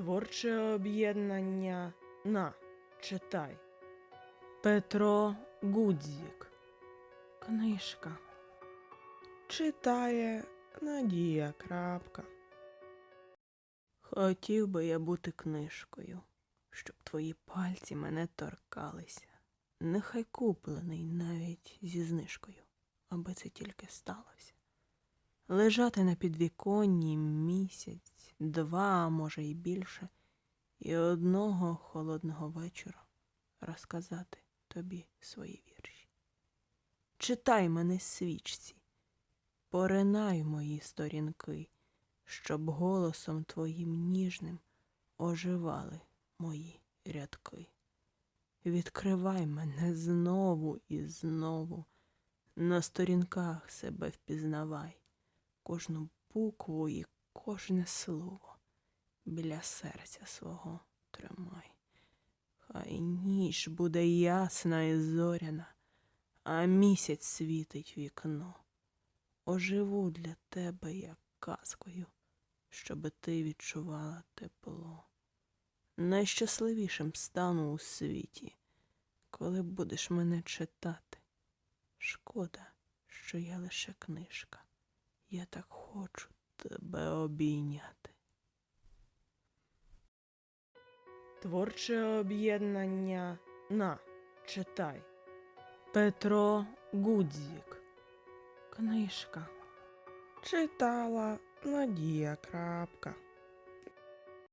Творче об'єднання на читай. Петро Гудзік. Книжка. Читає Надія Крапка. Хотів би я бути книжкою, щоб твої пальці мене торкалися. Нехай куплений навіть зі знижкою, аби це тільки сталося. Лежати на підвіконні місяць, два, може й більше, і одного холодного вечора розказати тобі свої вірші. Читай мене свічці, поринай мої сторінки, щоб голосом твоїм ніжним оживали мої рядки. Відкривай мене знову і знову, на сторінках себе впізнавай, кожну букву і кожне слово біля серця свого тримай. Хай ніч буде ясна і зоряна, а місяць світить вікно. Оживу для тебе, як казкою, щоби ти відчувала тепло. Найщасливішим стану у світі, коли будеш мене читати. Шкода, що я лише книжка. Я так хочу тебе обійняти. Творче об'єднання на читай. Петро Гудзік. Книжка. Читала Надія Крапка.